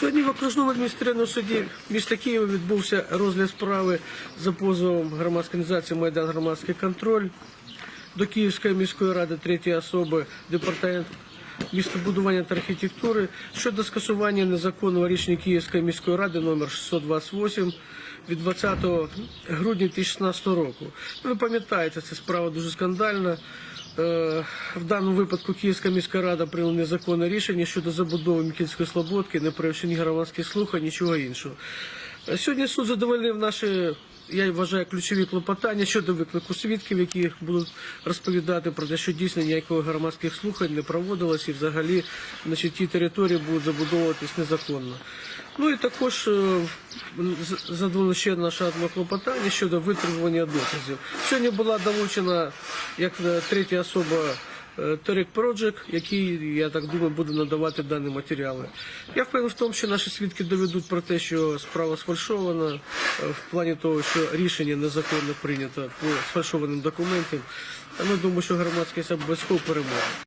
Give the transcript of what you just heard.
Сьогодні в окружному адміністративному суді міста Києва відбувся розгляд справи за позовом громадської організації Майдан Громадський контроль до Київської міської ради третьої особи департамент містобудування та архітектури щодо скасування незаконного рішення Київської міської ради номер 628 від 20 грудня 2016 року. Ну, Ви пам'ятаєте, ця справа дуже скандальна. Е, В даному випадку Київська міська рада прийняла незаконне рішення щодо забудови Микільської Слободки, не провівши ні громадських слухань, нічого іншого. Сьогодні суд задовольнив наші, я вважаю, ключові клопотання щодо виклику свідків, які будуть розповідати про те, що дійсно ніякого громадських слухань не проводилось і взагалі значить, ті території будуть забудовуватись незаконно. Ну і також е, задоволено ще наше одне клопотання щодо витребування доказів. Сьогодні була долучена як е, третя особа е, Торік Проджект, який, я так думаю, буде надавати дані матеріали. Я впевнений в тому, що наші свідки доведуть про те, що справа сфальшована е, в плані того, що рішення незаконно прийнято по сфальшованим документам. Ми думаємо, що громадськість обов'язково переможе.